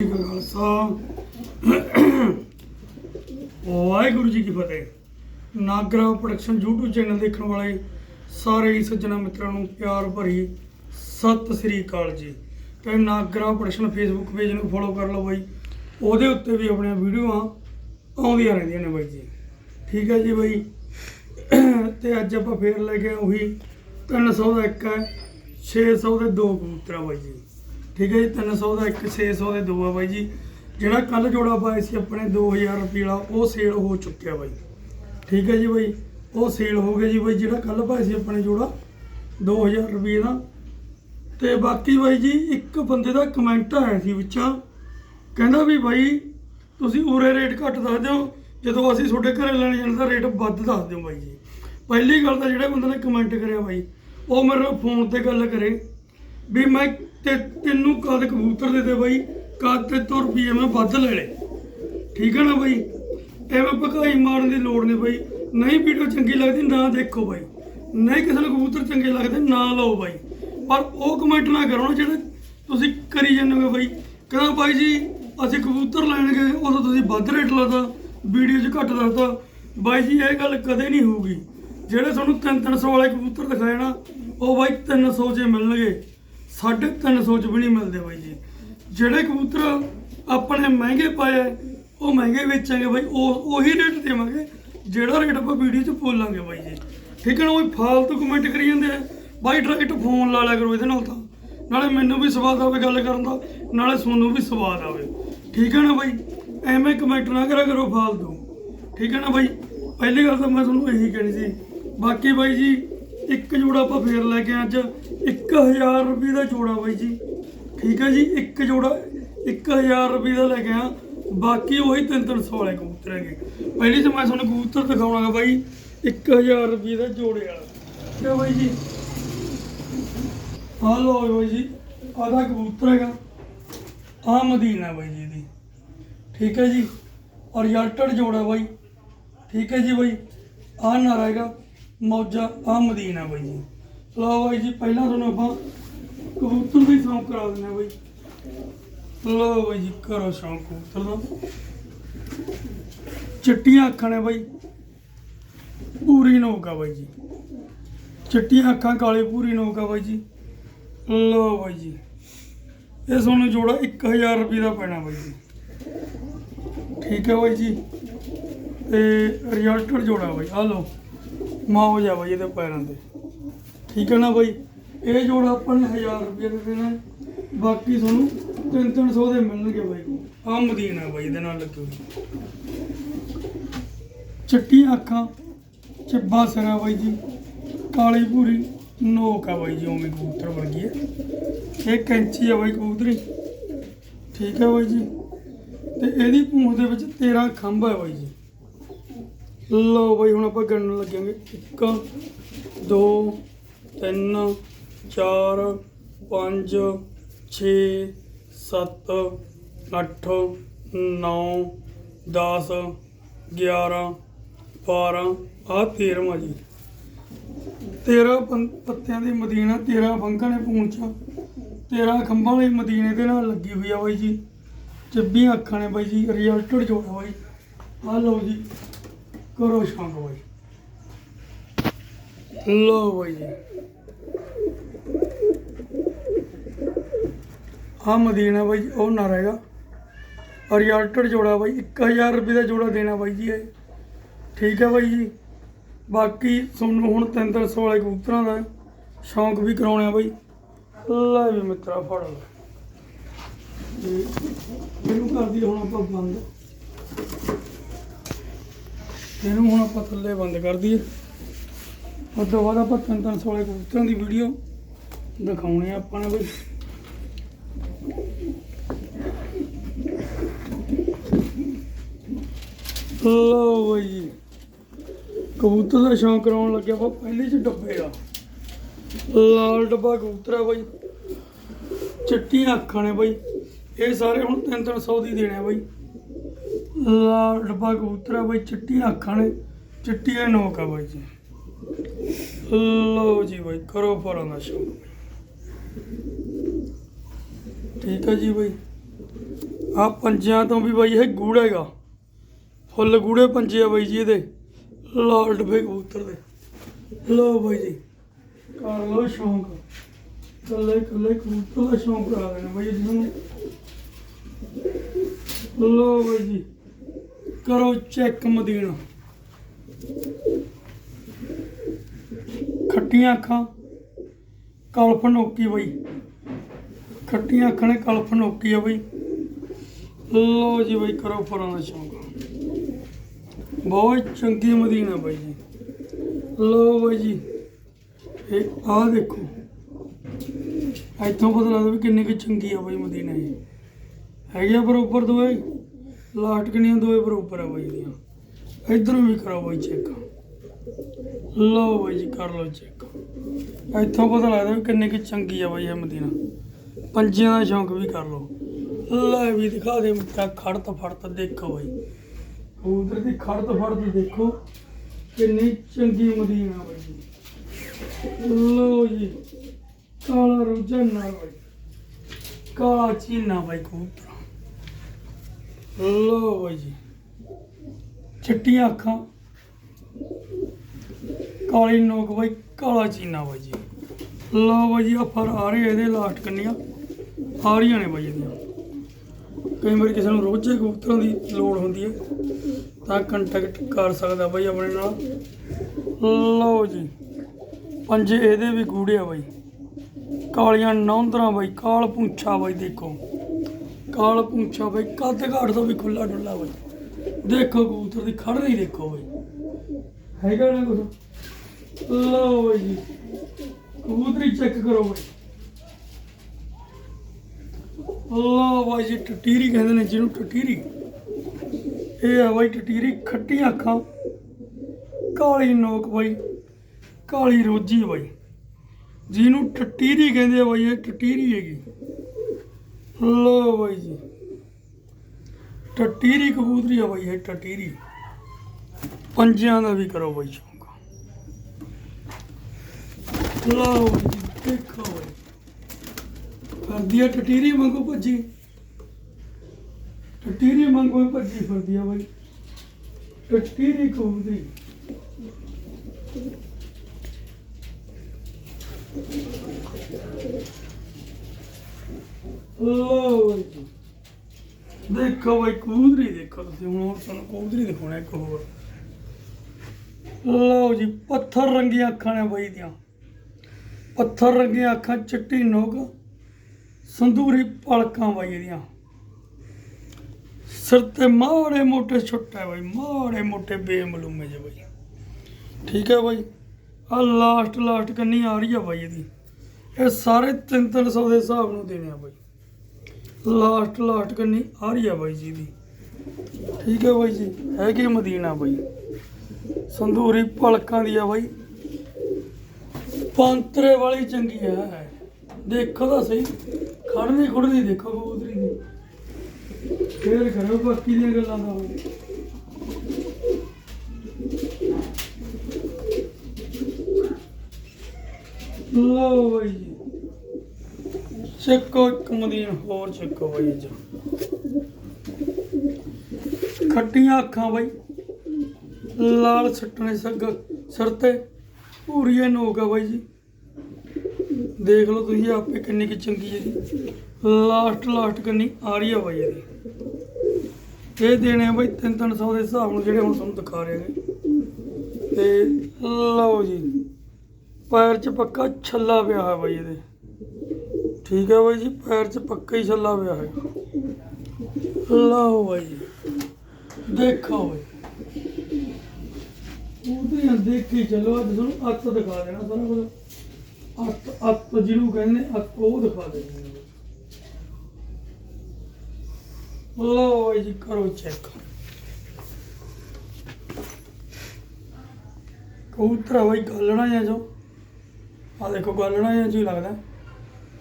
ਜੀ ਕਾ ਖਾਲਸਾ ਵਾਹਿਗੁਰੂ ਜੀ ਕੀ ਫਤਿਹ। Nagra production YouTube channel ਦੇਖਣ ਵਾਲੇ ਸਾਰੇ ਹੀ ਸੱਜਣਾ ਮਿੱਤਰਾਂ ਨੂੰ ਪਿਆਰ ਭਰੀ ਸਤਿ ਸ੍ਰੀ ਅਕਾਲ ਜੀ। ਤੇ ਨਾਗਰਾ ਪ੍ਰੋਡਕਸ਼ਨ ਫੇਸਬੁੱਕ ਪੇਜ ਨੂੰ ਫੋਲੋ ਕਰ ਲਓ ਬਾਈ। ਉਹਦੇ ਉੱਤੇ ਵੀ ਆਪਣੀਆਂ ਵੀਡੀਓਆਂ ਆਉਂਦੀਆਂ ਰਹਿੰਦੀਆਂ ਨੇ ਬਾਈ ਜੀ। ਠੀਕ ਹੈ ਜੀ ਬਾਈ। ਤੇ ਅੱਜ ਆਪਾਂ ਫੇਰ ਲੈ ਕੇ ਆਏ ਉਹੀ 300 ਦਾ ਇੱਕ ਹੈ 600 ਦੇ ਦੋ ਕਬੂਤਰ ਬਾਈ ਜੀ। ਠੀਕ ਹੈ ਜੀ 300 ਦਾ ਇੱਕ 600 ਦੇ ਦੋ ਆ ਬਾਈ ਜੀ। ਜਿਹੜਾ ਕੱਲ ਜੋੜਾ ਪਾਇਆ ਸੀ ਆਪਣੇ 2000 ਰੁਪਏ ਵਾਲਾ, ਉਹ ਸੇਲ ਹੋ ਚੁੱਕਿਆ ਬਾਈ। ਠੀਕ ਹੈ ਜੀ ਬਾਈ, ਉਹ ਸੇਲ ਹੋ ਗਿਆ ਜੀ ਬਾਈ, ਜਿਹੜਾ ਕੱਲ ਪਾਇਆ ਸੀ ਆਪਣੇ ਜੋੜਾ 2000 ਰੁਪਏ ਦਾ। ਤੇ ਬਾਕੀ ਬਾਈ ਜੀ, ਇੱਕ ਬੰਦੇ ਦਾ ਕਮੈਂਟ ਆਇਆ ਸੀ ਵਿੱਚਾਂ, ਕਹਿੰਦਾ ਵੀ ਬਾਈ, ਤੁਸੀਂ ਉਰੇ ਰੇਟ ਘੱਟ ਦੱਸ ਦਿਓ, ਜਦੋਂ ਅਸੀਂ ਤੁਹਾਡੇ ਘਰੇ ਲੈਣ ਜਾਣ ਦਾ ਰੇਟ ਵੱਧ ਦੱਸ ਦਿਓ ਬਾਈ ਜੀ। ਪਹਿਲੀ ਗੱਲ ਤਾਂ ਜਿਹੜੇ ਬੰਦੇ ਨੇ ਕਮੈਂਟ ਕਰਿਆ ਬਾਈ, ਉਹ ਮੇਰੇ ਨਾਲ ਫੋਨ ਤੇ ਗੱਲ ਕਰੇ। ਵੀ ਮੈਂ ਤੇ ਤੈਨੂੰ ਕਦ ਕਬੂਤਰ ਦੇ ਦੇ ਬਾਈ? ਕਦ ਤੇ ਤੋਂ ਰੁਪਏ ਮੈਂ ਵੱਧ ਲੈ ਲੈ ਠੀਕ ਹੈ ਨਾ ਬਾਈ? ਐਵੇਂ ਭਕਾਈ ਮਾਰਨ ਦੀ ਲੋੜ ਨਹੀਂ ਬਾਈ। ਨਹੀਂ ਵੀਡੀਓ ਚੰਗੀ ਲੱਗਦੀ ਨਾ ਦੇਖੋ ਬਾਈ। ਨਹੀਂ ਕਿਸੇ ਨੂੰ ਕਬੂਤਰ ਚੰਗੇ ਲੱਗਦੇ ਨਾ ਲਓ ਬਾਈ। ਪਰ ਉਹ ਕਮੈਂਟ ਨਾ ਕਰੋ ਨਾ ਜਿਹੜੇ ਤੁਸੀਂ ਕਰੀ ਜਾਂਦੇ ਹੋ ਬਾਈ। ਕਹਿੰਦਾ ਬਾਈ ਜੀ, ਅਸੀਂ ਕਬੂਤਰ ਲੈਣ ਗਏ ਉਦੋਂ ਤੁਸੀਂ ਵੱਧ ਰੇਟ ਲਾਤਾ, ਵੀਡੀਓ 'ਚ ਘੱਟ ਦੱਸਦਾ ਬਾਈ ਜੀ, ਇਹ ਗੱਲ ਕਦੇ ਨਹੀਂ ਹੋਊਗੀ। ਜਿਹੜੇ ਤੁਹਾਨੂੰ 300 ਵਾਲੇ ਕਬੂਤਰ ਦਿਖਾਏ ਨਾ, ਉਹ ਬਾਈ 300 'ਚ ਮਿਲਣਗੇ। ਸਾਢੇ 300 'ਚ ਵੀ ਨਹੀਂ ਮਿਲਦੇ ਬਾਈ ਜੀ। ਜਿਹੜੇ ਕਬੂਤਰ ਆਪਣੇ ਮਹਿੰਗੇ ਪਾਏ ਉਹ ਮਹਿੰਗੇ ਵੇਚਾਂਗੇ ਬਾਈ, ਉਹ ਉਹੀ ਰੇਟ ਦੇਵਾਂਗੇ, ਜਿਹੜਾ ਰੇਟ ਆਪਾਂ ਵੀਡੀਓ 'ਚ ਬੋਲਾਂਗੇ ਬਾਈ ਜੀ। ਠੀਕ ਹੈ ਨਾ, ਉਹ ਫਾਲਤੂ ਕਮੈਂਟ ਕਰੀ ਜਾਂਦੇ ਆ। ਬਾਈ ਡਾਇਰੈਕਟ ਫੋਨ ਲਾ ਲਿਆ ਕਰੋ ਇਹਦੇ ਨਾਲ ਤਾਂ। ਨਾਲੇ ਮੈਨੂੰ ਵੀ ਸਵਾਦ ਆਵੇ ਗੱਲ ਕਰਨ ਦਾ, ਨਾਲੇ ਤੁਹਾਨੂੰ ਵੀ ਸਵਾਦ ਆਵੇ। ਠੀਕ ਹੈ ਨਾ ਬਾਈ, ਐਵੇਂ ਕਮੈਂਟ ਨਾ ਕਰਿਆ ਕਰੋ ਫਾਲਤੂ। ਠੀਕ ਹੈ ਨਾ ਬਾਈ, ਪਹਿਲੀ ਗੱਲ ਤਾਂ ਮੈਂ ਤੁਹਾਨੂੰ ਇਹੀ ਕਹਿਣੀ ਸੀ। ਬਾਕੀ ਬਾਈ ਜੀ ਇੱਕ ਜੋੜਾ ਆਪਾਂ ਫੇਰ ਲੈ ਕੇ ਆਏ ਅੱਜ 1000 ਰੁਪਏ ਦਾ ਜੋੜਾ ਬਾਈ ਜੀ। ਠੀਕ ਹੈ ਜੀ, ਇੱਕ ਜੋੜਾ 1000 ਰੁਪਏ ਦਾ ਲੈ ਕੇ ਆ ਬਾਕੀ ਉਹੀ 300 ਵਾਲੇ ਕਬੂਤਰ ਹੈਗੇ। ਪਹਿਲੀ ਤਾਂ ਮੈਂ ਤੁਹਾਨੂੰ ਕਬੂਤਰ ਦਿਖਾਉਣਾਗਾ ਬਾਈ 1000 ਰੁਪਏ ਦਾ ਜੋੜੇ ਵਾਲਾ। ਠੀਕ ਹੈ ਬਾਈ ਜੀ? ਆ ਲੋ ਬਾਈ ਜੀ ਆਦਾ ਕਬੂਤਰ ਹੈਗਾ। ਆ ਮਦੀਨਾ ਬਾਈ ਜੀ ਦੀ ਠੀਕ ਹੈ ਜੀ, ਔਰ ਯਾਲਟਡ ਜੋੜਾ ਬਾਈ। ਠੀਕ ਹੈ ਜੀ ਬਾਈ ਆ ਨਾ ਰਹੇਗਾ ਮੌਜਾ ਆ ਮਦੀਨਾ ਬਾਈ ਜੀ। ਲਓ ਬਾਈ ਜੀ, ਪਹਿਲਾਂ ਤੁਹਾਨੂੰ ਆਪਾਂ ਕਬੂਤਰ ਦੀ ਸ਼ੌਂਕ ਕਰਾ ਦਿੰਦੇ ਹਾਂ ਬਾਈ। ਲਓ ਬਾਈ ਜੀ, ਕਰੋ ਸ਼ੌਂਕ ਕਬੂਤਰ ਦਾ। ਚਿੱਟੀਆਂ ਅੱਖਾਂ ਨੇ ਬਾਈ। ਪੂਰੀ ਨੋਕ ਆ ਬਾਈ ਜੀ। ਚਿੱਟੀਆਂ ਅੱਖਾਂ ਕਾਲੇ, ਪੂਰੀ ਨੋਕ ਆ ਬਾਈ ਜੀ। ਲਓ ਬਾਈ ਜੀ। ਇਹ ਤੁਹਾਨੂੰ ਜੋੜਾ 1000 ਰੁਪਏ ਦਾ ਪੈਣਾ ਬਾਈ ਜੀ। ਠੀਕ ਹੈ ਬਾਈ ਜੀ। ਤੇ ਰਿਜ਼ਲਟਡ ਜੋੜਾ ਬਾਈ। ਆ ਲਓ। ਮਾਓ ਜਾ ਬਾਈ ਇਹਦੇ ਪੈਰਾਂ ਤੇ। ਠੀਕ ਹੈ ਨਾ ਬਾਈ? ਇਹ ਜੋੜਾ ਆਪਾਂ ਨੇ 1000 ਰੁਪਏ ਦੇ ਦੇਣਾ ਬਾਕੀ ਤੁਹਾਨੂੰ 3-300 ਦੇ ਮਿਲਣਗੇ ਬਾਈ। ਆ ਮਦੀਨਾ ਬਾਈ, ਇਹਦੇ ਨਾਲ ਲੱਗੇ ਹੋਏ। ਚਿੱਟੀਆਂ ਅੱਖਾਂ, ਚਿੱਬਾ ਸਿਰਾ ਬਾਈ ਜੀ। ਕਾਲੀ ਭੂਰੀ, ਨੋਕ ਆ ਬਾਈ ਜੀ, ਉਵੇਂ ਕਬੂਤਰ ਵਰਗੀ ਹੈ। ਇਹ ਕੈਂਚੀ ਆ ਬਾਈ ਕਬੂਤਰੀ। ਠੀਕ ਹੈ ਬਾਈ ਜੀ। ਤੇ ਇਹਦੀ ਪੂੰਛ ਦੇ ਵਿੱਚ 13 ਖੰਭ ਹੈ ਬਾਈ ਜੀ। ਲਓ ਬਾਈ, ਹੁਣ ਆਪਾਂ ਗਣਨ ਲੱਗਾਂਗੇ 1 2 3 4 5 6 7 8 9 10 11 12 ਆ 13ਵਾਂ ਜੀ। 13 ਪੰ- ਪੱਤਿਆਂ ਦੀ ਮਦੀਨਾ 13 ਫੰਕਾਂ ਨੇ ਪੂੰਛਾਂ 13 ਖੰਭਾਂ ਦੀ ਮਦੀਨੇ ਦੇ ਨਾਲ ਲੱਗੀ ਹੋਈ ਆ ਬਾਈ ਜੀ। ਚੱਬੀਆਂ ਅੱਖਾਂ ਨੇ ਬਾਈ ਜੀ ਰਿਜ਼ਲਟਡ ਜੋੜਾ ਬਾਈ। ਆ ਲਓ ਜੀ। ਕਰੋ ਸ਼ੌਂਕ ਬਾਈ ਲਓ ਬਾਈ ਜੀ। ਆ ਮਦੀਨਾ ਬਾਈ ਜੀ, ਉਹ ਨਾ ਰਹੇਗਾ। ਔਰ ਰਿਜ਼ਲਟਡ ਜੋੜਾ ਬਾਈ 1000 ਰੁਪਏ ਦਾ ਜੋੜਾ ਦੇਣਾ ਬਾਈ ਜੀ ਇਹ। ਠੀਕ ਹੈ ਬਾਈ ਜੀ। ਬਾਕੀ ਤੁਹਾਨੂੰ ਹੁਣ 300 ਵਾਲੇ ਕਬੂਤਰਾਂ ਦਾ ਸ਼ੌਂਕ ਵੀ ਕਰਾਉਣਾ ਬਾਈ। ਲੈ ਵੀ ਮਿੱਤਰਾ ਫੜ ਲੈ। ਤੇ ਇਹਨੂੰ ਕਰਦੀ ਹੁਣ ਆਪਾਂ ਬੰਦ। ਇਹਨੂੰ ਹੁਣ ਆਪਾਂ ਥੱਲੇ ਬੰਦ ਕਰ ਦਈਏ। ਉਸ ਤੋਂ ਬਾਅਦ ਆਪਾਂ 300 ਵਾਲੇ ਕਬੂਤਰਾਂ ਦੀ ਵੀਡੀਓ ਦਿਖਾਉਣੀ ਆ ਆਪਾਂ ਨੇ ਬਈ ਲਓ ਬਈ ਜੀ। ਕਬੂਤਰ ਦਾ ਸ਼ੌਂਕ ਕਰਾਉਣ ਲੱਗਿਆ ਵਾ ਪਹਿਲੇ ਚ ਡੱਬੇ ਆ ਲਾਲ ਡੱਬਾ ਕਬੂਤਰ ਆ ਬਾਈ। ਚਿੱਟੀ ਅੱਖਾਂ ਨੇ ਬਾਈ। ਇਹ ਸਾਰੇ ਹੁਣ 300 ਦੀ ਦੇਣੇ ਆ ਬਾਈ। ਲਾਲ ਡੱਬਾ ਕਬੂਤਰ ਆ ਬਾਈ ਚਿੱਟੀਆਂ ਅੱਖਾਂ ਨੇ ਚਿੱਟੀਆਂ ਨੋਕ ਆ ਬਾਈ ਜੀ। ਲਓ ਜੀ ਬਾਈ, ਕਰੋ ਫਰਾਂ ਦਾ ਸ਼ੌਕ ਠੀਕ ਹੈ ਜੀ ਬਾਈ। ਆ ਪੰਜਿਆਂ ਤੋਂ ਵੀ ਬਾਈ ਇਹ ਗੂੜਾ ਹੈਗਾ। ਫੁੱਲ ਗੂੜੇ ਪੰਜੇ ਆ ਬਾਈ ਜੀ ਇਹਦੇ। ਲਾਲ ਡੱਬੇ ਕਬੂਤਰ ਦੇ। ਲਓ ਬਾਈ ਜੀ, ਕਰ ਲਓ ਸ਼ੌਂਕ। ਕੱਲੇ ਕੱਲੇ ਕਬੂਤਰ ਦਾ ਸ਼ੌਂਕ ਕਰਾ ਦੇਣਾ ਬਾਈ ਜੀ। ਲਓ ਬਾਈ ਜੀ। ਕਰੋ ਚੈੱਕ ਮਦੀਨਾ। ਖੱਟੀਆਂ ਅੱਖਾਂ ਕਲਫ ਨੋਕੀ ਬਈ। ਖੱਟੀਆਂ ਅੱਖਾਂ ਨੇ ਕਲਫ ਨੋਕੀ ਆ ਬਈ। ਲੋ ਜੀ ਬਈ ਕਰੋ ਫਰਾਂ ਦਾ ਸ਼ੌਂਕ। ਬਹੁਤ ਚੰਗੀ ਮਦੀਨਾ ਬਈ ਜੀ। ਲੋ ਬਈ ਜੀ, ਇਹ ਆਹ ਦੇਖੋ। ਇੱਥੋਂ ਪਤਾ ਲੱਗਦਾ ਵੀ ਕਿੰਨੀ ਕੁ ਚੰਗੀ ਆ ਬਈ ਮਦੀਨਾ ਇਹ। ਹੈਗੀ ਆ ਬਰੋਬਰ ਦੋਏ। ਲਾਸਟ ਕਿੰਨੀਆਂ ਦੋਏ ਬਰੋਬਰ ਆ ਬਈ ਦੀਆਂ। ਇਧਰੋਂ ਵੀ ਕਰੋ ਬਈ ਚੈੱਕ ਲਓ ਬਈ ਜੀ, ਕਰ ਲਓ ਚੈੱਕ ਇੱਥੋਂ ਪਤਾ ਲੱਗਦਾ ਵੀ ਕਿੰਨੀ ਕੁ ਚੰਗੀ ਆ ਬਈ ਇਹ ਮਦੀਨਾ ਪੰਜਿਆਂ ਦਾ ਸ਼ੌਂਕ ਵੀ ਕਰ ਲਓ। ਲੈ ਵੀ ਦਿਖਾ ਦੇ ਮਿੱਤਰਾ ਖੜ ਤਾਂ ਦੇਖੋ ਬਾਈ। ਉਧਰ ਦੀ ਖੜਤ ਤਾਂ ਦੇਖੋ। ਕਿੰਨੀ ਚੰਗੀ ਮਦੀਨਾ ਬਈ ਜੀ। ਲਓ ਜੀ, ਕਾਲਾ ਰੋਜ਼ਾਨਾ ਬਈ। ਕਾਲਾ ਚੀਨਾ ਬਾਈ ਕਬੂਤਰ। ਲਓ ਬਾਈ ਜੀ। ਚਿੱਟੀਆਂ ਅੱਖਾਂ। ਕਾਲੀ ਨੋਕ ਬਾਈ, ਕਾਲਾ ਚੀਨਾ ਬਾਈ ਜੀ। ਲਓ ਬਾਈ ਜੀ ਆ ਆ ਰਹੇ ਇਹਦੇ ਲਾਸਟ ਕੰਨੀਆਂ। ਆ ਰਹੀਆਂ ਨੇ ਬਾਈ ਇਹਦੀਆਂ। ਕਈ ਵਾਰੀ ਕਿਸੇ ਨੂੰ ਰੋਜ਼ੇ ਕਬੂਤਰਾਂ ਦੀ ਲੋੜ ਹੁੰਦੀ ਹੈ, ਤਾਂ ਕੰਟੈਕਟ ਕਰ ਸਕਦਾ ਬਾਈ ਆਪਣੇ ਨਾਲ। ਲਓ ਜੀ, ਪੰਜੇ ਇਹਦੇ ਵੀ ਗੂੜੇ ਆ ਬਾਈ। ਕਾਲੀਆਂ ਨੌਂਦਰਾਂ ਬਾਈ, ਕਾਲ ਪੁੰਛਾ ਬਾਈ ਦੇਖੋ। ਕਾਲ ਪੁੰਛਾ ਬਾਈ, ਕੱਦ ਘਾਟ ਤੋਂ ਵੀ ਖੁੱਲਾ ਡੁੱਲਾ ਬਾਈ। ਦੇਖੋ ਕਬੂਤਰ ਦੀ ਖੜਨੀ ਦੇਖੋ ਬਾਈ। ਹੈਗਾ ਨਾ ਕੁਛ? ਲਓ ਬਾਈ ਜੀ, ਕਬੂਤਰੀ ਚੈੱਕ ਕਰੋ ਬਾਈ। ਲਓ ਬਾਈ ਜੀ, ਟਟੀਰੀ ਕਹਿੰਦੇ ਨੇ ਜਿਹਨੂੰ ਟਟੀਰੀ। ਇਹ ਆ ਬਾਈ ਟਟੀਰੀ, ਖੱਟੀਆਂ ਅੱਖਾਂ। ਕਾਲੀ ਨੋਕ ਬਾਈ, ਕਾਲੀ ਰੋਜੀ ਬਾਈ। ਜਿਹਨੂੰ ਟਟੀਰੀ ਕਹਿੰਦੇ ਆ ਬਾਈ, ਇਹ ਟਟੀਰੀ ਹੈਗੀ। ਲਓ ਬਾਈ ਜੀ। ਟਟੀਰੀ ਕਬੂਤਰੀ ਆ ਬਾਈ, ਇਹ ਟਟੀਰੀ। ਪੰਜਿਆਂ ਦਾ ਵੀ ਕਰੋ ਬਾਈ ਸ਼ੌਂਕ। ਲਓ ਦੇਖੋ ਬਾਈ। ਕਰਦੀ ਆ ਟਟੀਰੀ ਵਾਂਗੂ ਭੱਜੀ। ਟਟੀਰੀ ਵਾਂਗੂ ਭੱਜੀ ਫਿਰਦੀ ਆ ਬਾਈ। ਟਟੀਰੀ ਕਬੂਤਰੀ। ਲਓ ਦੇਖੋ ਬਾਈ, ਕਬੂਤਰੀ ਦੇਖੋ ਤੁਸੀਂ ਹੁਣ, ਹੋਰ ਤੁਹਾਨੂੰ ਕਬੂਤਰੀ ਦਿਖਾਉਣਾ ਇੱਕ ਹੋਰ। ਲਓ ਜੀ, ਪੱਥਰ ਰੰਗੀਆਂ ਅੱਖਾਂ ਨੇ ਬਾਈ ਦੀਆਂ। ਪੱਥਰ ਰੰਗੀਆਂ ਅੱਖਾਂ, ਚਿੱਟੀ ਨੋਕ ਸੰਦੂਰੀ ਪਲਕਾਂ ਬਾਈ ਇਹਦੀਆਂ। ਸਿਰ ਤੇ ਮਾੜੇ ਮੋਟੇ ਛੁੱਟੇ ਬਾਈ, ਮਾੜੇ ਮੋਟੇ ਬੇਮਲੂਮੇ ਜੇ ਬਾਈ। ਠੀਕ ਹੈ ਬਾਈ ਆ ਲਾਸਟ ਲਾਸਟ ਕੰਨੀ ਆ ਰਹੀ ਆ ਬਾਈ ਇਹਦੀ। ਇਹ ਸਾਰੇ 3-300 ਦੇ ਹਿਸਾਬ ਨੂੰ ਦੇਣੇ ਆ ਬਾਈ। ਲਾਸਟ ਲਾਸਟ ਕੰਨੀ ਆ ਰਹੀ ਆ ਬਾਈ ਜੀ ਦੀ। ਠੀਕ ਹੈ ਬਾਈ ਜੀ, ਹੈਗੀ ਮਦੀਨਾ ਬਾਈ। ਸੰਦੂਰੀ ਪਲਕਾਂ ਦੀ ਆ ਬਾਈ। ਪੰਤਰੇ ਵਾਲੀ ਚੰਗੀ ਹੈ। ਦੇਖੋ ਤਾਂ ਸਹੀ ਖੜਨੀ ਖੁੜਨੀ ਦੇਖੋ ਕਬੂਤਰੀ ਦੀ। ਫੇਰ ਕਰੋ ਬਾਕੀ ਦੀਆਂ ਗੱਲਾਂ ਦਾ। ਬਾਈ ਲਓ ਬਾਈ ਜੀ। ਚੱਕੋ ਇੱਕ ਮਦੀਨ ਹੋਰ ਚੱਕੋ ਬਾਈ ਜੀ ਖੱਟੀਆਂ ਅੱਖਾਂ ਬਾਈ। ਲਾਲ ਸੱਟਣੇ ਸੱਗ ਸਿਰ ਤੇ ਪੂਰੀਏ ਨੋਕ ਆ ਬਾਈ ਜੀ। ਦੇਖ ਲਓ ਤੁਸੀਂ ਆਪੇ ਕਿੰਨੀ ਕਿ ਚੰਗੀ ਹੈ ਜੀ। ਲਾਸਟ ਲਾਸਟ ਕਿੰਨੀ ਆ ਰਹੀ ਆ ਬਾਈ ਇਹਦੀ। ਇਹ ਦੇਣੇ ਆ ਬਾਈ 3-300 ਦੇ ਹਿਸਾਬ ਨਾਲ ਜਿਹੜੇ ਹੁਣ ਤੁਹਾਨੂੰ ਦਿਖਾ ਰਹੇ ਨੇ ਤੇ ਲਓ ਜੀ। ਪੈਰ 'ਚ ਪੱਕਾ ਛੱਲਾ ਪਿਆ ਹੈ ਬਾਈ ਇਹਦੇ। ਠੀਕ ਹੈ ਬਾਈ ਜੀ, ਪੈਰ 'ਚ ਪੱਕਾ ਹੀ ਛੱਲਾ ਪਿਆ ਹੈ। ਲਓ ਬਾਈ ਦੇਖੋ ਬਾਈ। ਉਹਦੇ ਦੇਖ ਚਲੋ, ਅੱਜ ਤੁਹਾਨੂੰ ਅੱਤ ਦਿਖਾ ਦੇਣਾ ਸਾਰਾ ਕੁਝ। ਅੱਤ ਅੱਤ ਜਿਹਨੂੰ ਕਹਿੰਦੇ ਅੱਤ ਉਹ ਦਿਖਾ ਦੇਣੀ ਹੈ। ਲਓ ਬਾਈ ਜੀ, ਕਰੋ ਚੈੱਕ ਕਬੂਤਰ ਬਾਈ, ਗਾਲਣਾ ਜਾਂ ਜੋ। ਆ ਦੇਖੋ, ਗੱਲਣਾ ਜਾਂ ਜੀ ਲੱਗਦਾ।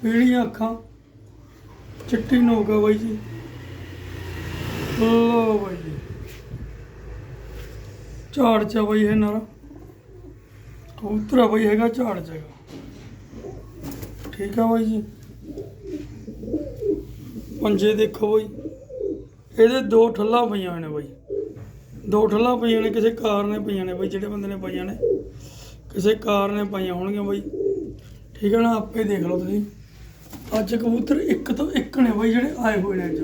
ਪੀੜੀਆਂ ਅੱਖਾਂ, ਚਿੱਟੀ ਨੋਕ ਆ ਬਾਈ ਜੀ। ਲਓ ਬਾਈ ਜੀ। ਝਾੜ ਚ ਬਾਈ ਇਹ ਨਾਲ ਕਬੂਤਰ ਆ ਬਾਈ ਹੈਗਾ ਝਾੜ ਚ ਠੀਕ ਆ ਬਾਈ ਜੀ। ਪੰਜੇ ਦੇਖੋ ਬਾਈ। ਇਹਦੇ ਦੋ ਠੱਲਾਂ ਪਈਆਂ ਹੋਏ ਨੇ ਬਾਈ। ਦੋ ਠੱਲਾਂ ਪਈਆਂ ਨੇ, ਕਿਸੇ ਕਾਰ ਨੇ ਪਈਆਂ ਨੇ ਬਾਈ, ਜਿਹੜੇ ਬੰਦੇ ਨੇ ਪਾਈਆਂ ਨੇ। ਕਿਸੇ ਕਾਰ ਨੇ ਪਾਈਆਂ ਹੋਣਗੀਆਂ ਬਾਈ। ਠੀਕ ਹੈ ਨਾ, ਆਪੇ ਦੇਖ ਲਓ ਤੁਸੀਂ। ਅੱਜ ਕਬੂਤਰ ਇੱਕ ਤੋਂ ਇੱਕ ਨੇ ਬਾਈ ਜਿਹੜੇ ਆਏ ਹੋਏ ਨੇ ਅੱਜ।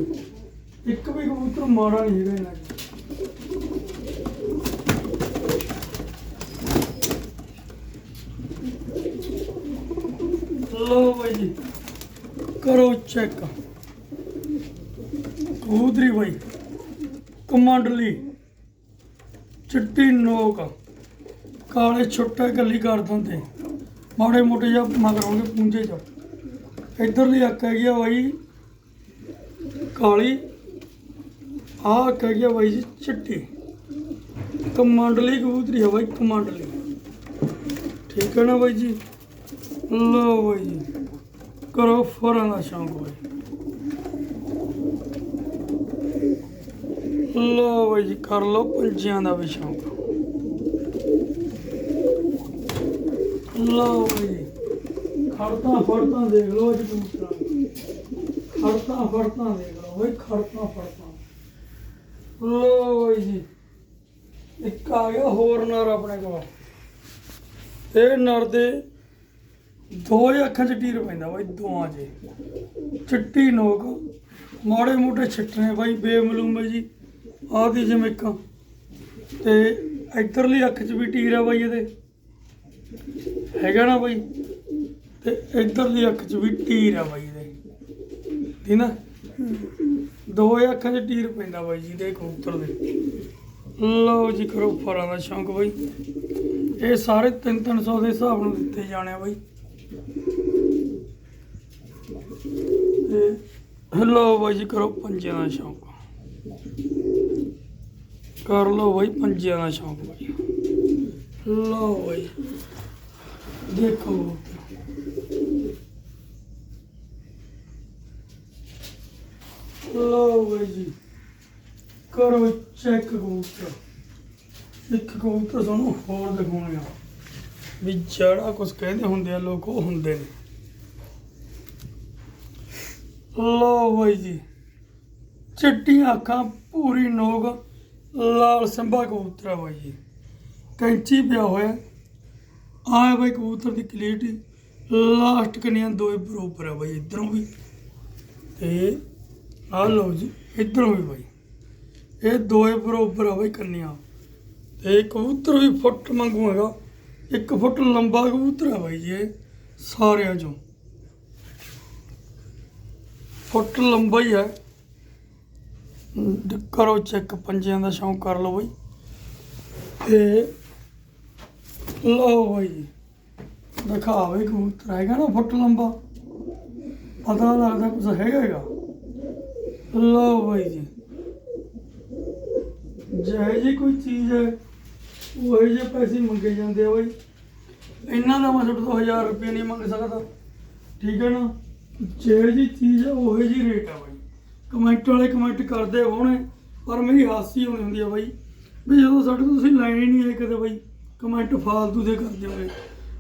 ਇੱਕ ਵੀ ਕਬੂਤਰ ਮਾੜਾ ਨਹੀਂ ਹੈਗਾ ਇਹਨਾਂ 'ਚ। ਲੋ ਬਾਈ ਜੀ, ਕਰੋ ਚੈੱਕ ਕਬੂਤਰੀ ਬਾਈ, ਕਮਾਂਡਲੀ, ਚਿੱਟੀ ਨੋਕ, ਕਾਲੇ ਛੋਟੇ ਕੱਲੀ ਕਰ ਦਿੰਦੇ ਮਾੜੇ ਮੋਟੇ ਜਿਹਾ ਮਗਰੋਂਗੇ ਪੁੰਜੇ ਚ। ਇਧਰਲੀ ਅੱਖ ਹੈਗੀ ਆ ਬਾਈ ਕਾਲੀ, ਆਹ ਅੱਖ ਹੈਗੀ ਆ ਬਾਈ ਜੀ ਚਿੱਟੀ ਕਮਾਂਡਲੀ ਕਬੂਤਰੀ ਹੈ ਬਾਈ ਕਮਾਂਡਲੀ ਠੀਕ ਹੈ ਨਾ ਬਾਈ ਜੀ? ਲੋ ਬਾਈ ਜੀ, ਕਰੋ ਫਰਾਂ ਦਾ ਸ਼ੌਂਕ ਬਾਈ। ਲੋ ਬਾਈ ਜੀ, ਕਰ ਲੋ ਪੰਜਿਆਂ ਦਾ ਵੀ ਸ਼ੌਂਕ। ਲੋ ਬਾਈ ਜੀ। ਖੜਤਾ ਫੜਤਾ ਦੇਖ ਲੋ ਅੱਜ ਕਬੂਤਰਾਂ ਖੜਤਾ ਫੜਤਾ ਦੇਖ ਲੋ ਬਾਈ ਖੜਤਾ ਫੜਤਾ। ਲੋ ਜੀ ਇੱਕ ਆ ਗਿਆ ਹੋਰ ਨਰ ਆਪਣੇ ਕੋਲ। ਇਹ ਨਰ ਦੇ ਦੋ ਹੀ ਅੱਖਾਂ 'ਚ ਟੀਰ ਪੈਂਦਾ ਬਾਈ ਦੋਆਂ 'ਚ। ਚਿੱਟੀ ਨੋਕ, ਮਾੜੇ ਮੋਟੇ ਛਿੱਟਣੇ ਬਾਈ, ਬੇਮਲੂਮ ਜੀ ਆਦੀ ਜਮੇਕਾਂ ਤੇ ਇੱਧਰਲੀ ਅੱਖ 'ਚ ਵੀ ਟੀਰ ਆ ਬਾਈ ਇਹਦੇ। ਹੈਗਾ ਨਾ ਬਾਈ? ਤੇ ਇੱਧਰਲੀ ਅੱਖ 'ਚ ਵੀ ਟੀਰ ਆ ਬਾਈ ਇਹਦੇ ਠੀਕ ਨਾ? ਦੋਵੇਂ ਅੱਖਾਂ 'ਚ ਟੀਰ ਪੈਂਦਾ ਬਾਈ ਜੀ ਦੇ ਕਬੂਤਰ ਦੇ। ਲਓ ਜੀ ਕਰੋ ਫਰਾਂ ਦਾ ਸ਼ੌਂਕ ਬਾਈ। ਇਹ ਸਾਰੇ 3-300 ਦੇ ਹਿਸਾਬ ਨਾਲ ਦਿੱਤੇ ਜਾਣੇ ਆ ਬਾਈ। ਲਓ ਬਾਈ ਜੀ ਕਰੋ ਪੰਜਿਆਂ ਦਾ ਸ਼ੌਂਕ। ਕਰ ਲਓ ਬਾਈ ਪੰਜਿਆਂ ਦਾ ਸ਼ੌਂਕ ਬਾਈ। ਲਓ ਬਾਈ। ਦੇਖੋ। ਲਓ ਬਾਈ ਜੀ। ਕਰੋ ਚੈੱਕ ਕਬੂਤਰ ਇੱਕ ਕਬੂਤਰ ਤੁਹਾਨੂੰ ਹੋਰ ਦਿਖਾਉਣੇ ਆ। ਵੀ ਜਿਹੜਾ ਕੁਝ ਕਹਿੰਦੇ ਹੁੰਦੇ ਆ, ਲੋਕ ਉਹ ਹੁੰਦੇ ਨੇ। ਲਓ ਬਾਈ ਜੀ। ਚਿੱਟੀਆਂ ਅੱਖਾਂ, ਪੂਰੀ ਨੋਗ ਲਾਲ ਸੰਭਾ ਕਬੂਤਰ ਆ ਬਾਈ ਜੀ। ਕੈਂਚੀ ਪਿਆ ਹੋਇਆ। ਆਹ ਬਾਈ ਕਬੂਤਰ ਦੀ ਕਲੀਅਰਟੀ ਲਾਸਟ ਕਨੀਆਂ ਦੋਏ ਬਰੋਬਰ ਆ ਬਾਈ ਇਧਰੋਂ ਵੀ। ਤੇ ਆਹ ਲਓ ਜੀ, ਇਧਰੋਂ ਵੀ ਬਾਈ। ਇਹ ਦੋਏ ਬਰੋਬਰ ਆ ਬਾਈ ਕੰਨੀਆਂ। ਤੇ ਕਬੂਤਰ ਵੀ ਫੁੱਟ ਮੰਗੂ ਹੈਗਾ। ਇੱਕ ਫੁੱਟ ਲੰਬਾ ਕਬੂਤਰ ਆ ਬਾਈ ਜੀ ਇਹ, ਸਾਰਿਆਂ ਚੋਂ। ਫੁੱਟ ਲੰਬਾ ਹੀ ਹੈ। ਕਰੋ ਚੈੱਕ, ਪੰਜਿਆਂ ਦਾ ਸ਼ੌਂਕ ਕਰ ਲਓ ਬਾਈ। ਤੇ ਲਓ ਬਾਈ ਜੀ ਦਿਖਾਵੇ ਕਬੂਤਰ ਹੈਗਾ ਨਾ ਫੁੱਟ ਲੰਬਾ। ਪਤਾ ਲੱਗਦਾ ਕੁਝ ਹੈਗਾ ਹੈਗਾ। ਲਓ ਬਾਈ ਜੀ। ਜਿਹੇ ਜੀ ਕੋਈ ਚੀਜ਼ ਹੈ, ਉਹ ਜਿਹੇ ਪੈਸੇ ਮੰਗੇ ਜਾਂਦੇ ਆ ਬਾਈ। ਇਹਨਾਂ ਦਾ ਮੈਂ ਤੁਹਾਡੇ ਤੋਂ 1000 ਰੁਪਏ ਨਹੀਂ ਮੰਗ ਸਕਦਾ। ਠੀਕ ਹੈ ਨਾ? ਜਿਹੇ ਜੀ ਚੀਜ਼ ਹੈ, ਉਹ ਜੀ ਰੇਟ ਆ ਬਾਈ। ਕਮੈਂਟ ਵਾਲੇ ਕਮੈਂਟ ਕਰਦੇ ਹੋਣੇ, ਪਰ ਮੇਰੀ ਹਾਸੀ ਹੋਣੀ ਹੁੰਦੀ ਆ ਬਾਈ। ਵੀ ਜਦੋਂ ਸਾਡੇ ਤੋਂ ਤੁਸੀਂ ਲੈਣੇ ਹੀ ਨਹੀਂ ਆਏ ਕਦੇ ਬਾਈ, ਕਮੈਂਟ ਫਾਲਤੂ ਦੇ ਕਰਦੇ ਹੋਗੇ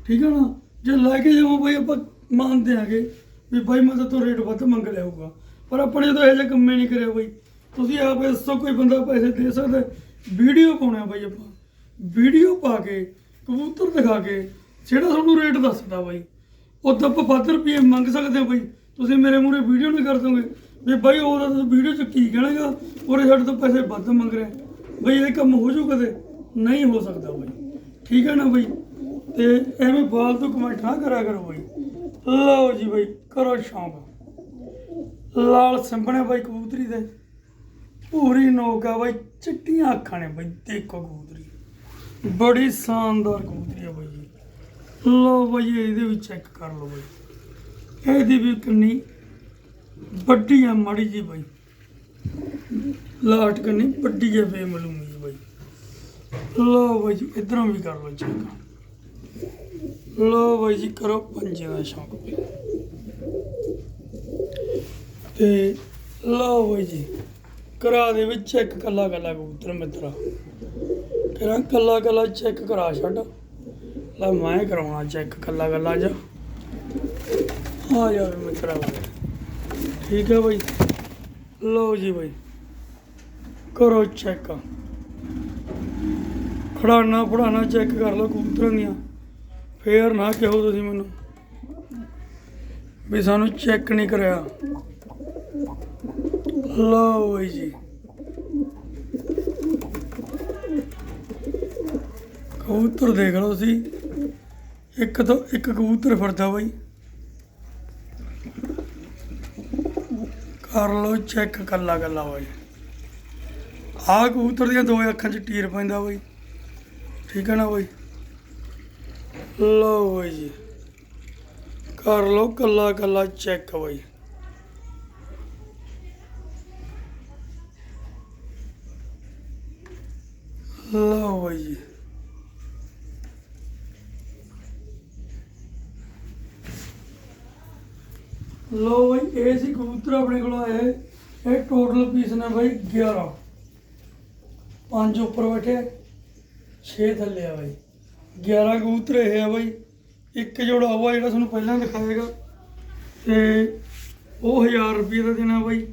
ਠੀਕ ਹੈ ਨਾ? ਜੇ ਲੈ ਕੇ ਜਾਵਾਂ ਬਾਈ, ਆਪਾਂ ਮੰਨਦੇ ਆਂਗੇ ਵੀ ਬਾਈ ਮੈਂ ਤਾਂ ਤੋਂ ਰੇਟ ਵੱਧ ਮੰਗ ਲਿਆ ਹੋਊਗਾ। ਪਰ ਆਪਣੇ ਜਦੋਂ ਇਹੋ ਜਿਹੇ ਕੰਮ ਨਹੀਂ ਕਰਿਆ ਬਾਈ। ਤੁਸੀਂ ਆਪ ਇਸ ਤੋਂ ਕੋਈ ਬੰਦਾ ਪੈਸੇ ਦੇ ਸਕਦਾ ਵੀਡੀਓ ਪਾਉਣਾ ਬਾਈ ਆਪਾਂ। ਵੀਡੀਓ ਪਾ ਕੇ, ਕਬੂਤਰ ਦਿਖਾ ਕੇ, ਜਿਹੜਾ ਤੁਹਾਨੂੰ ਰੇਟ ਦੱਸਦਾ ਬਾਈ, ਉਹ ਉਦੋਂ ਆਪਾਂ ਵੱਧ ਰੁਪਏ ਮੰਗ ਸਕਦੇ ਹਾਂ ਬਾਈ। ਤੁਸੀਂ ਮੇਰੇ ਮੂਰੇ ਵੀਡੀਓ ਨਹੀਂ ਕਰ ਦੋਗੇ। ਵੀ ਬਾਈ ਉਹਦਾ ਤੁਸੀਂ ਵੀਡੀਓ 'ਚ ਕੀ ਕਹਿਣਾਗਾ? ਉਹਦੇ ਸਾਡੇ ਤੋਂ ਪੈਸੇ ਵੱਧ ਮੰਗ ਰਿਹਾ। ਬਈ ਇਹ ਕੰਮ ਹੋ ਜੂ ਕਦੇ ਨਹੀਂ ਹੋ ਸਕਦਾ ਬਾਈ। ਠੀਕ ਹੈ ਨਾ ਬਾਈ? ਤੇ ਐਵੇਂ ਫਾਲਤੂ ਕਮੈਂਟ ਨਾ ਕਰਿਆ ਕਰੋ ਬਾਈ। ਲਓ ਜੀ ਬਾਈ, ਕਰੋ ਸ਼ੌਂਕ। ਲਾਲ ਸੰਭਣੇ ਬਾਈ ਕਬੂਤਰੀ ਦੇ। ਪੂਰੀ ਨੋਕ ਬਾਈ, ਚਿੱਟੀਆਂ ਅੱਖਾਂ ਨੇ ਬਾਈ, ਦੇਖੋ ਕਬੂਤਰੀ। ਬੜੀ ਸ਼ਾਨਦਾਰ ਕਬੂਤਰੀ ਆ ਬਾਈ ਜੀ। ਲਓ ਬਾਈ, ਇਹਦੇ ਵੀ ਚੈੱਕ ਕਰ ਲਓ ਬਾਈ। ਇਹਦੀ ਵੀ ਕਿੰਨੀ ਵੱਡੀ ਆ, ਮਾੜੀ ਜੀ ਬਾਈ। ਲਾਟ ਕੰਨੀ ਵੱਡੀ ਆ, ਬੇਮਲੂਮੀ ਜੀ ਬਾਈ। ਲਓ ਬਾਈ ਜੀ, ਇਧਰੋਂ ਵੀ ਕਰ ਲਓ ਚੈੱਕ ਲਓ ਬਾਈ ਜੀ, ਕਰੋ ਪੰਜੇ ਦਾ ਸ਼ੌਂਕ। ਵੀ ਤੇ ਲਓ ਬਾਈ ਜੀ, ਕਰਾ ਦੇ ਵਿੱਚ ਚੈੱਕ ਕੱਲਾ ਕੱਲਾ ਕਬੂਤਰ ਮਿੱਤਰਾ। ਕਰਾਂ ਕੱਲਾ ਕੱਲਾ ਚੈੱਕ ਕਰਾ ਛੱਡ। ਲੈ ਮੈਂ ਕਰਾਉਣਾ ਚੈੱਕ ਕੱਲਾ ਕੱਲਾ ਜਾ। ਆ ਜਾ ਵੀ ਮਿੱਤਰਾ ਠੀਕ ਹੈ ਬਾਈ। ਲਓ ਜੀ ਬਾਈ। ਕਰੋ ਚੈੱਕ ਖੜਾਣਾ ਫੜਾਣਾ ਚੈੱਕ ਕਰ ਲਓ ਕਬੂਤਰਾਂ ਦੀਆਂ। ਫੇਰ ਨਾ ਕਹੋ ਤੁਸੀਂ ਮੈਨੂੰ। ਵੀ ਸਾਨੂੰ ਚੈੱਕ ਨਹੀਂ ਕਰਿਆ। ਲਓ ਬਈ ਜੀ। ਕਬੂਤਰ ਦੇਖ ਲਓ ਤੁਸੀਂ। ਇੱਕ ਤੋਂ, ਇੱਕ ਕਬੂਤਰ ਫਿਰਦਾ ਬਾਈ। ਕਰ ਲਓ ਚੈੱਕ ਕੱਲਾ ਕੱਲਾ ਬਾਈ। ਆਹ ਕਬੂਤਰ ਦੀਆਂ ਦੋ ਅੱਖਾਂ 'ਚ ਟੀਰ ਪੈਂਦਾ ਬਾਈ। ਠੀਕ ਹੈ ਨਾ ਬਾਈ? ਲਓ ਬਾਈ ਜੀ। ਕਰ ਲਓ ਕੱਲਾ ਕੱਲਾ ਚੈੱਕ ਬਾਈ। ਲਓ ਬਾਈ ਜੀ। ਲੋ ਬਈ, ਇਹ ਸੀ ਕਬੂਤਰ ਆਪਣੇ ਕੋਲ ਆਏ ਇਹ ਟੋਟਲ ਪੀਸ ਨੇ ਬਾਈ 11 ਪੰਜ ਉੱਪਰ ਬੈਠੇ 6 ਥੱਲੇ ਆ ਬਾਈ। 11 ਕਬੂਤਰ ਇਹ ਆ ਬਾਈ। ਇੱਕ ਜੋੜਾ ਉਹ ਆ ਜਿਹੜਾ ਤੁਹਾਨੂੰ ਪਹਿਲਾਂ ਦਿਖਾਏਗਾ ਤੇ ਉਹ 1000 ਰੁਪਏ ਦਾ ਦੇਣਾ ਬਾਈ।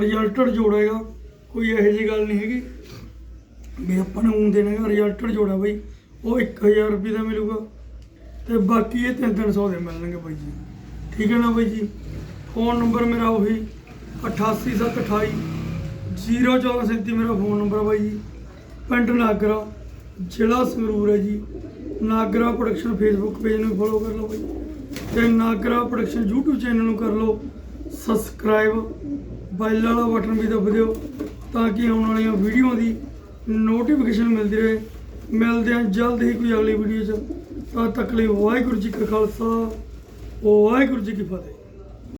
ਰਿਜ਼ਲਟਡ ਜੋੜੇਗਾ ਕੋਈ ਇਹੋ ਜਿਹੀ ਗੱਲ ਨਹੀਂ ਹੈਗੀ। ਵੀ ਆਪਾਂ ਨੂੰ ਹੁਣ ਦੇਣਾ ਹੈਗਾ ਰਿਜ਼ਲਟਡ ਜੋੜਾ ਬਾਈ। ਉਹ 1000 ਰੁਪਏ ਦਾ ਮਿਲੂਗਾ। ਤੇ ਬਾਕੀ ਇਹ 3-300 ਦੇ ਮਿਲਣਗੇ ਬਾਈ ਜੀ। ਠੀਕ ਹੈ ਨਾ ਬਾਈ ਜੀ? ਫੋਨ ਨੰਬਰ ਮੇਰਾ ਉਹੀ 88728 01437 ਮੇਰਾ ਫੋਨ ਨੰਬਰ ਬਾਈ ਜੀ। ਪਿੰਡ ਨਾਗਰਾ, ਜ਼ਿਲ੍ਹਾ ਸੰਗਰੂਰ ਹੈ ਜੀ। ਨਾਗਰਾ ਪ੍ਰੋਡਕਸ਼ਨ ਫੇਸਬੁੱਕ ਪੇਜ ਨੂੰ ਫੋਲੋ ਕਰ ਲਓ ਬਾਈ। ਤੇ ਨਾਗਰਾ ਪ੍ਰੋਡਕਸ਼ਨ YouTube ਚੈਨਲ ਨੂੰ ਕਰ ਲਓ। ਸਬਸਕ੍ਰਾਈਬ ਬੈਲ ਵਾਲਾ ਬਟਨ ਵੀ ਦਬ ਦਿਓ, ਤਾਂ ਕਿ ਆਉਣ ਵਾਲੀਆਂ ਵੀਡੀਓ ਦੀ ਨੋਟੀਫਿਕੇਸ਼ਨ ਮਿਲਦੀ ਰਹੇ। ਮਿਲਦੇ ਹਾਂ ਜਲਦ ਹੀ ਕੋਈ ਅਗਲੀ ਵੀਡੀਓ 'ਚ। ਤਦ ਤੱਕ ਲਈ ਵਾਹਿਗੁਰੂ ਜੀ ਕਾ ਖਾਲਸਾ, ਵਾਹਿਗੁਰੂ ਜੀ ਕੀ ਫਤਿਹ।